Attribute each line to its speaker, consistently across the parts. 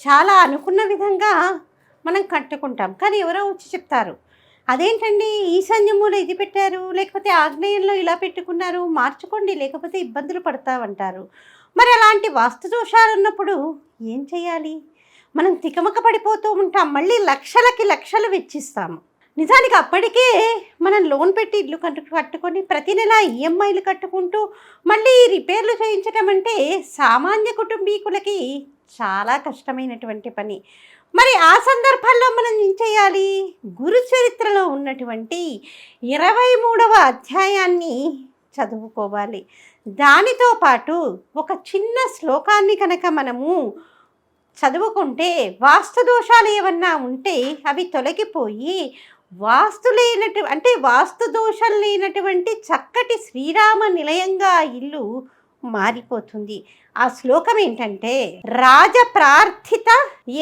Speaker 1: చాలా అనుకున్న విధంగా మనం కట్టుకుంటాం. కానీ ఎవరో వచ్చి చెప్తారు అదేంటండి ఈశాన్యములో ఇది పెట్టారు లేకపోతే ఆగ్నేయంలో ఇలా పెట్టుకున్నారు మార్చుకోండి లేకపోతే ఇబ్బందులు పడతామంటారు మరి అలాంటి వాస్తు దోషాలు ఉన్నప్పుడు ఏం చేయాలి? మనం తికమక పడిపోతూ ఉంటాం మళ్ళీ లక్షలకి లక్షలు వెచ్చిస్తాము. నిజానికి అప్పటికే మనం లోన్ పెట్టి ఇల్లు కట్టు కట్టుకొని ప్రతి నెల ఈఎంఐలు కట్టుకుంటూ మళ్ళీ రిపేర్లు చేయించడం అంటే సామాన్య కుటుంబీకులకి చాలా కష్టమైనటువంటి పని. మరి ఆ సందర్భాల్లో మనం ఏం చేయాలి? గురు చరిత్రలో ఉన్నటువంటి ఇరవై మూడవ అధ్యాయాన్ని చదువుకోవాలి. దానితో పాటు ఒక చిన్న శ్లోకాన్ని కనుక మనము చదువుకుంటే వాస్తు దోషాలు ఏమన్నా ఉంటే అవి తొలగిపోయి వాస్తు లేనటు అంటే వాస్తు దోషం లేనటువంటి చక్కటి శ్రీరామ నిలయంగా ఇల్లు మారిపోతుంది. ఆ శ్లోకం ఏంటంటే రాజ ప్రార్థిత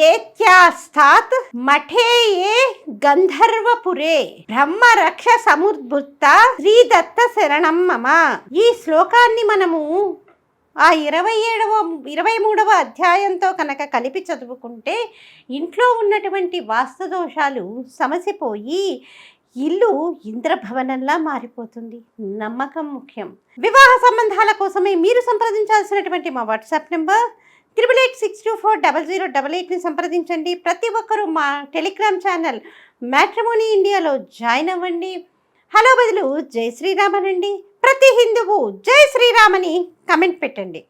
Speaker 1: ఏత్యాస్తాత్ మఠే ఏ గంధర్వపురే బ్రహ్మ రక్ష సముద్భుత్త శ్రీదత్త శరణం మమ. ఈ శ్లోకాన్ని మనము ఆ ఇరవై ఏడవ ఇరవై మూడవ అధ్యాయంతో కనుక కలిపి చదువుకుంటే ఇంట్లో ఉన్నటువంటి వాస్తు దోషాలు సమసిపోయి ఇల్లు ఇంద్రభవనంలా మారిపోతుంది. నమ్మకం ముఖ్యం. వివాహ సంబంధాల కోసమే మీరు సంప్రదించాల్సినటువంటి మా WhatsApp number triple eight six two four double zero double ఎయిట్ని సంప్రదించండి. ప్రతి ఒక్కరూ మా టెలిగ్రామ్ ఛానల్ మ్యాట్రిమోనీ ఇండియాలో జాయిన్ అవ్వండి. హలో బదులు జై శ్రీరామనండి. ప్రతి హిందువు. జై శ్రీరామని కమెంట్ పెట్టండి.